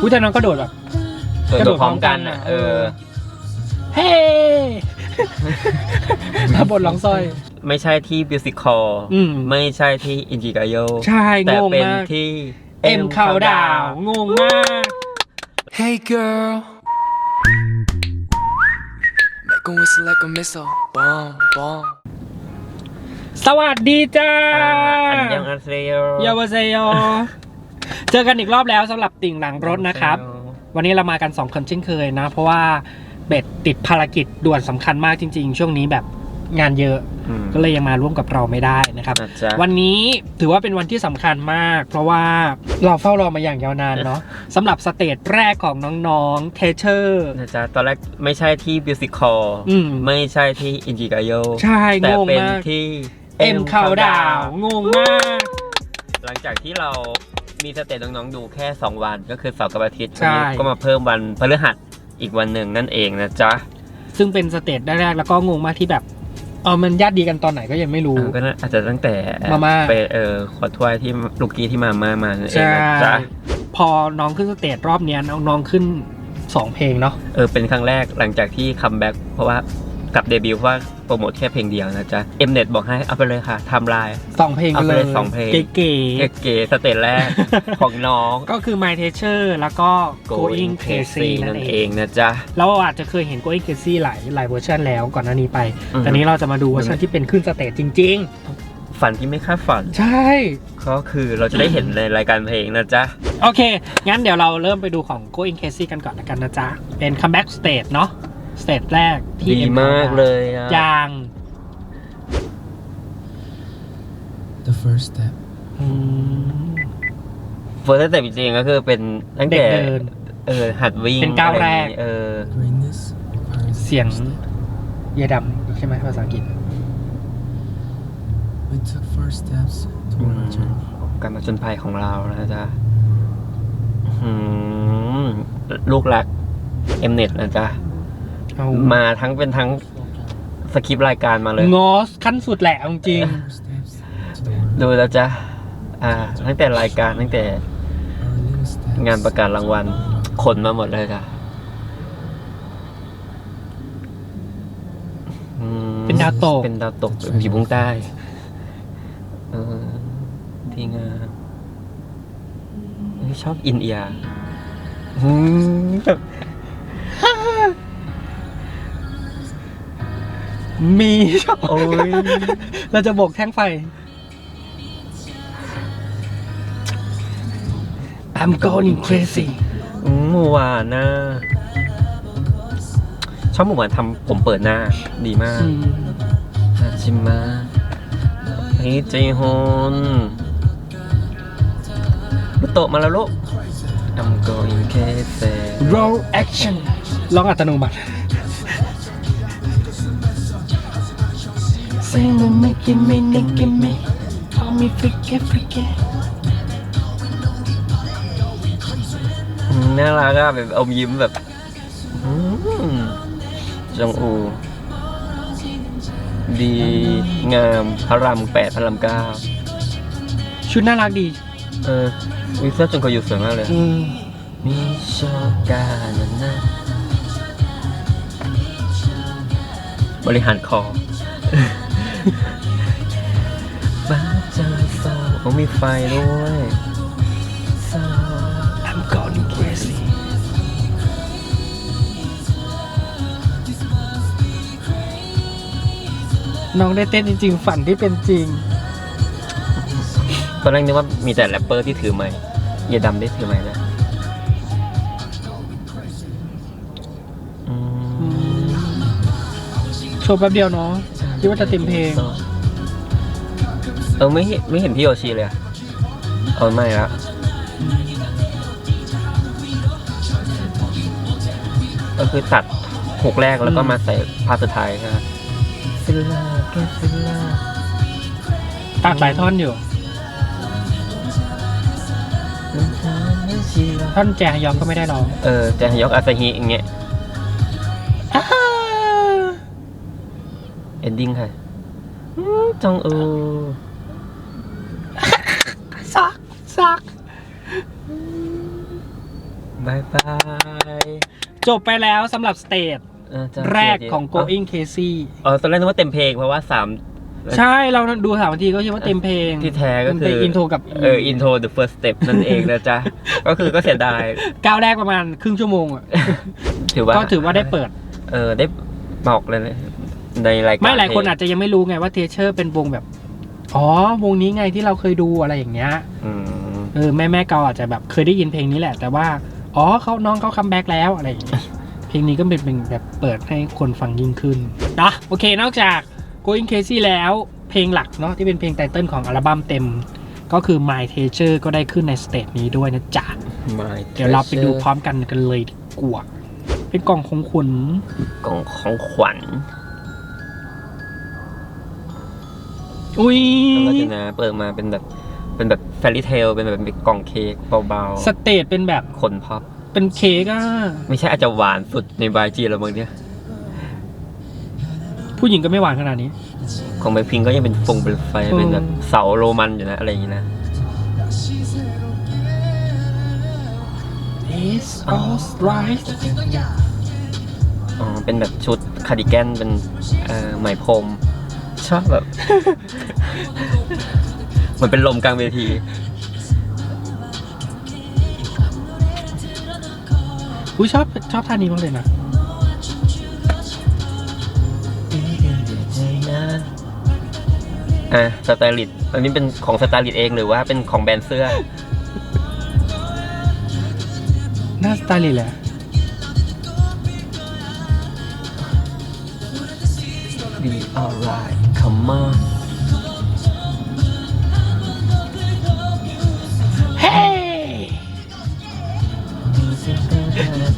อุ้ยแต่น้องก็โดดแบบส่วนกระโดตัวดพร้อมกันพร้อมกันอะอะเออ เฮ้แล้วบทร้องสร้อย ไม่ใช่ที่มิวสิคอลอืม ไม่ใช่ที่อินจิกาโยใช่แต่งงเป็นมากที่ เอ็มคาวดาวงงมาก Hey girl. Make 'em whistle like a missile. Bomb, bomb. สวัสดีจ้าอันยังอันเซโยเยาวเซโย เจอกันอีกรอบแล้วสำหรับติ่งหลังรถนะครับ วันนี้เรามากัน2คนเช่นเคยนะ เพราะว่าเบ็ดติดภารกิจด่วนสำคัญมากจริง ๆ ช่วงนี้แบบงานเยอะ อืมก็เลยยังมาร่วมกับเราไม่ได้นะครับ นะจ๊ะ วันนี้ถือว่าเป็นวันที่สำคัญมาก เพราะว่าเราเฝ้ารอมาอย่างยาวนานเนาะสำหรับสเตจแรกของน้องๆเทเชอร์นะจ๊ะ ตอนแรกไม่ใช่ที่มิวสิคอลอืมไม่ใช่ที่อินจิกาโยใช่แต่งงเป็นมากที่ เอ็มคาวดาวงงมาก หลังจากที่เรา มีสเตจน้องๆดูแค่ 2 วันก็คือเสาร์กับอาทิตย์ใช่ วันนี้ก็มาเพิ่มวันพฤหัสอีกวันหนึ่งนั่นเองนะจ๊ะซึ่งเป็นสเตจแรกๆแล้วก็งงมากที่แบบเออมันญาติดีกันตอนไหนก็ยังไม่รู้เออก็น่าอาจจะตั้งแต่มาม่า ไปเออขอถ้วยที่ลูกกี้ที่มามามานั่นเองใช่นะจ๊ะพอน้องขึ้นสเตจรอบเนี้ยน้องๆขึ้นสองเพลงเนาะ เออเป็นครั้งแรกหลังจากที่คัมแบ็กเพราะว่า กลับเดบิวต์เพราะว่าโปรโมทแค่เพลงเดียวนะจ๊ะเอ็มเน็ตบอกให้เอาไปเลยค่ะไทำลาย สองเพลงเอาไปเลเลยยสองเพลง เก๋เก๋ๆสเตจแรก ของน้อง ๆก็คือ My Teacher แล้วก็ Going Crazy นั่นั่นนเอเอง งนะจ๊ะ เราอาจจะเคยเห็น Going Crazy หลายหลายเวอร์ชันแล้วก่อนหน้านี้ไป อือฮึ แต่นี้เราจะมาดูเวอร์ชันที่เป็นขึ้นสเตจจริง ฝันที่ไม่คาดฝัน ๆ ใช่ ก็คือเราจะได้เห็นในรายการเพลงนะจ๊ะ โอเค งั้นเดี๋ยวเราเริ่มไปดูของ Going Crazy กันก่อนละกันนะจ๊ะ เป็น Comeback Stage เนาะ สเตจแรกที่ดี M มากเลยอะยาง The first step. อืมเฟิร์สสเต็ปจริงๆก็คือเป็นตั้งแต่เด็กเดิน เออหัดวิ่งเป็นก้าวแรก อะไอย่งงี้เออ Greatness requires เสียง first step. เยดำใช่ไหมภาษาอังกฤษ We took first steps toward our journey. การมาจนภัยของเรานะจ๊ะอืมลูกรักเอ็มเน็ตนะจ๊ะ เอามาทั้งเป็นทั้งสคริปต์รายการมาเลยงอสขั้นสุดแหละเอาจริง First steps toward ดูแล้วจ้ะอ่า ตั้งแต่รายการตั้งแต่ our little steps. งานประกาศรางวัลขนมาหมดเลยจ้ะอืมเป็นดาวตก เป็นดาวตกอยู่บุ้งใต้เออที่งามเฮ้ยชอบอินเอียร์อืมแบบ มีโอ้ย เราจะโบกแท่งไฟ I'm going crazy อืมหมูหวานนะชอบหมูหวานทำผมเปิดหน้าดีมากอืมฮาจิมะเฮ้ยเจฮอนลูกโตะมาแล้วลูก I'm going crazy roll action ร้องอัตโนมัติ Sing the make it me make it me call me freaky freaky อืมน่ารักอะแบบอมยิ้มแบบอืมจงอู ดีงามพระรามแปดพระรามเก้าชุดน่ารักดี เออวิเซอร์จงกอยู่สวยมากเลย อืม มิโชกานานะบริหารคอ บ้าจังโซโอ้มีไฟด้วยโซ I'm going crazy น้องได้เต้นจริง ๆ ฝันที่เป็นจริง ตอนแรกนึกว่ามีแต่แรปเปอร์ที่ถือไม้เยดำได้ถือไม้แล้วอืมโชว์แป๊บเดียวเนาะ คิดว่าจะเต็มเพลง เออไม่เห็นไม่เห็นพี่โยชิเลยอะเออไม่ละก็คือตัดหกแรกแล้วก็มาใส่พาร์ทสุดท้ายใช่ไหมฟิลล่าแกฟิลล่าตัดหลายท่อนอยู่ ท่อนแจฮยองก็ไม่ได้ร้อง เออแต่ยกอาซาฮิอย่างเงี้ย นดิ้งค่ะอืมจงอูซักซักบายบายจบไปแล้วสำหรับสเตจเออจะแรกของ Going Crazy เออตอนแรกนึกว่าเต็มเพลงเพราะว่าสาม ใช่เราดูสามนาทีก็คิดว่าเต็มเพลงที่แท้ก็คืออินโทรกับเออ intro the first step นั่นเองนะจ๊ะ ก็คือก็เสียดายก้าวแรกประมาณครึ่งชั่วโมงอะถือว่าก็ถือว่าได้เปิด เออได้บอกเลย ในรายการไม่หลายคนเพงอาจจะยังไม่รู้ไงว่าเทเชอร์เป็นวงแบบ อ๋อ วงนี้ไงที่เราเคยดูอะไรอย่างเงี้ยอืมเออแม่แม่เกาอาจจะแบบเคยได้ยินเพลงนี้แหละ แต่ว่า อ๋อเขาน้องเขาคัมแบ็กแล้วอะไรอย่างเงี้ยเพลงนี้ก็เป็นเป็นแบบเปิดให้คนฟังยิ่งขึ้นนะโอเคนอกจาก Going Crazy แล้วเพลงหลักเนาะที่เป็นเพลงไตเติ้ลของอัลบั้มเต็ม ก็คือ My t e a c h e r ก็ได้ขึ้นในสเตจนี้ด้วยนะจ๊ะ My เดี๋ยวเราไปดูพร้อมกันกันเลยดีกว่าเป็นกล่องของขุนกล่องของขวัญ อุ้ยแล้วก็จะนะเปิดมาเป็นแบบเป็นแบบแฟรี่เทลเป็นแบบเป็นกล่องเค้กเบาสเตจเป็นแบบๆ คนพับ เป็นเค้กอะไม่ใช่อาจจะหวานสุดในบายจีแล้วมั้งเนี่ย ผู้หญิงก็ไม่หวานขนาดนี้ ของใบพิงก็ยังเป็นฟงเป็นไฟเออเป็นแบบเสาโรมันอยู่นะ อะไรอย่างงี้นะ It's all right อ๋อ เป็นแบบชุดคาร์ดิแกนเป็นเอ่อไหมพรม ชอบแบบ เหมือนเป็นลมกลางเวที อุ้ยชอบชอบท่านี้มากเลยนะ อะสไตลิสต์อันนี้เป็นของสไตลิสต์เองหรือว่าเป็นของแบรนด์เสื้อ หน้าสไตล์เลยแหละ Be alright come on เฮ้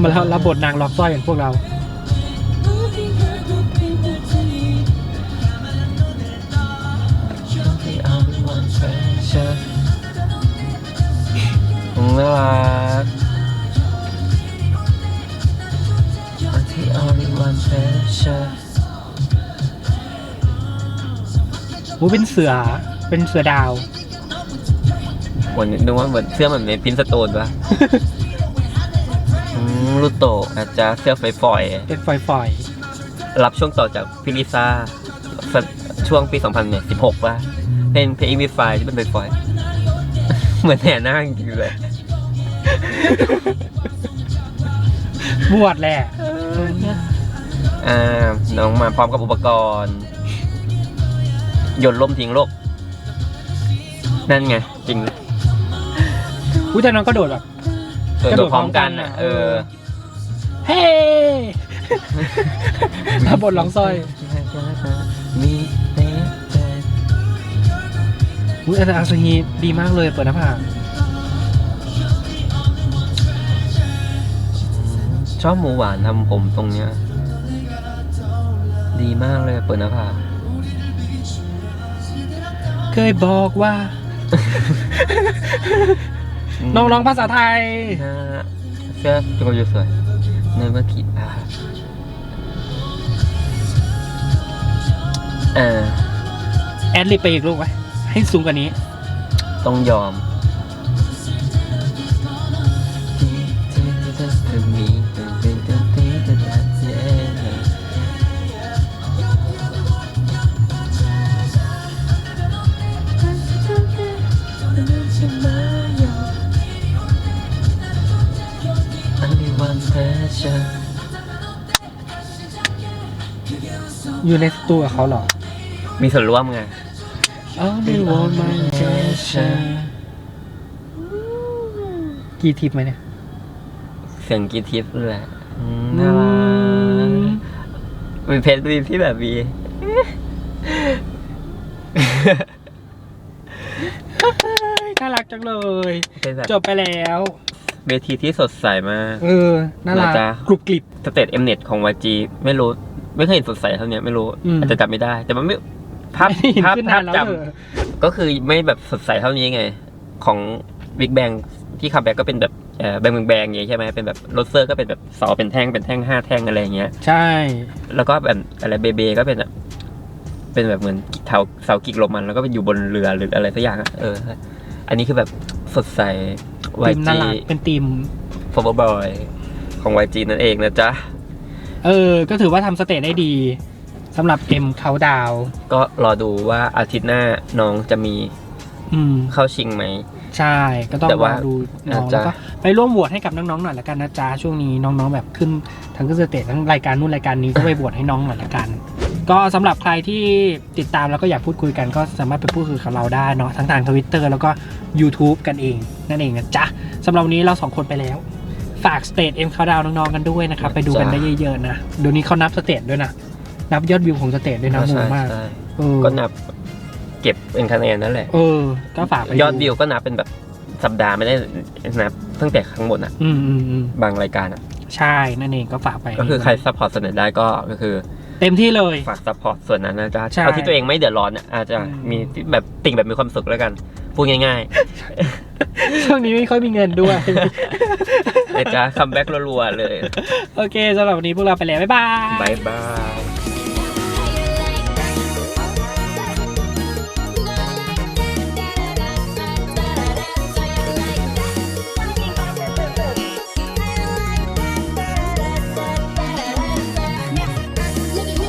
มาแล้วรับบทนางล็อกสร้อยอย่างพวกเราน่ารัก Until มูเป็นเสือ เป็นเสือดาว เหมือนนึกว่าเหมือนเสื้อเหมือนในพินสโตนปะ อืมลูโตะอาจจะเสื้อฝอยเป็นฝอยๆรับช่วงต่อจากพิลิซ่าสช่วงปี 2016ป่ะเป็นเพลงมีไฟที่เป็นฝอยๆ เหมือนแห่นาคจริงๆเลย ๆบวชแหละ อ่า น้องมาพร้อมกับอุปกรณ์ โยนล่มทิ้งโลก นั่นไง จริงอุ้ยแต่น้องก็โดดแบบ เออกระโดโดดดพร้อมกันพร้อมกันอะอะเออ เฮ้รับบทร้องสร้อยมีเต้เต้อุ้ยอาจารย์อาซาฮีดีมากเลยเปิดหน้าผากชอบหมูหวานทำผมตรงเนี้ย ดีมากเลยเปิดหน้าผาก เคยบอกว่า น้องร้องภาษาไทยนะเสื้อจุกยูสวยเนยมาคิดอะอ่าแอดลิปไปอีกลูกไว้ให้สูงกว่านี้ต้องยอม passion อยู่ในสตูกับเขาเหรอ มีส่วนร่วมไง Only want my attention กี่ทิปไหมเนี่ย เสียงกรีดทิพย์แหละอืมน่ารักมีเพชรมีที่แบบมี น่ารักจังเลย เป็นแบบจบไปแล้ว เวทีที่สดใสมาก เออน่ารักนะจ๊ะ กรุบกริบ สเตตเอ็มเน็ตของวจีไม่รู้ ไม่เคยเห็นสดใสเท่าเนี้ยไม่รู้อืม อาจจะจำไม่ได้ แต่มันไม่ภาพไม่เห็นภาพขึ้นภาพนานแล้วจเออำก็คือไม่แบบสดใสเท่านี้ไง ของบิ๊กแบงที่คัมแบ็กก็เป็นแบบเอ่อแบงแบงอย่างเงี้ยใช่ไหมเป็นแบบโรเซอร์ก็เป็นแบบเสาเป็นแท่งเป็นแท่งห้าแท่งอะไรอย่างเงี้ย ใช่ แล้วก็แบบอะไรเบเบก็เป็นแบบเป็นแบบเหมือนเสาเสากิกโรมันแล้วก็ไปอยู่บนเรือหรืออะไรสักอย่างอะเออ อันนี้คือแบบสดใสวา ทีมน่าจีรัก เป็นทีม f o r Boy ของ YG นั่นเองนะจ๊ะ เออ ก็ถือว่าทำสเตจได้ดีสำหรับเอ็มเขาดาว ก็รอดูว่าอาทิตย์หน้าน้องจะมีอืมเข้าชิงไหม ใช่ ก็ต้องแต่รว่าอดูน้องอาจจะแล้วก็ไปร่วมโหวตให้กับน้องๆหน่อยละกันนะจ๊ะ ช่วงนี้น้องๆแบบขึ้นทั้งขึ้นสเตจทั้งรายการนู่นรายการนี้ก็ไปโหวตให้น้องหน่อยละกัน ก็สำหรับใครที่ติดตามแล้วก็อยากพูดคุยกันก็สามารถไปพูดคุยกับเราได้เนาะทั้งทางทวิตเตอร์แล้วก็ YouTube กันเอง นั่นเองนะจ๊ะสำหรับวันนี้เราสองคนไปแล้ว ฝากสเตจเอ็มคาดาวน้องๆกันด้วยนะครับ ไปดูกันได้เยอะๆนะเดี๋ยวนี้เขานับสเตจด้วยนะนับยอดวิวของสเตจด้วยนะงใช่งมากใช่เออก็นับเก็บเป็นคะแนนนั่นแหละเออก็ฝากไปยอดวิวก็นับเป็นแบบสัปดาห์ไม่ได้นับตั้งแต่ข้างบนอะอืมอืมอืมบางรายการอะใช่นั่นเองก็ฝากไป ก็คือใครซัพพอร์ตเสนอได้ก็ก็คือ เต็มที่เลย ฝากซัพพอร์ตส่วนนั้นนะจ๊ะใช่ เอาที่ตัวเองไม่เดือดร้อนอะอาจจะอืมมีแบบติ่งแบบมีความสุขแล้วกัน พูดง่ายช่วงนี้ไม่ค่อยมีเงินด้วย ๆนะจ๊ะคัมแบ็กรัวๆเลย โอเคสำหรับวันนี้พวกเราไปแล้ว บ๊ายบายบายบาย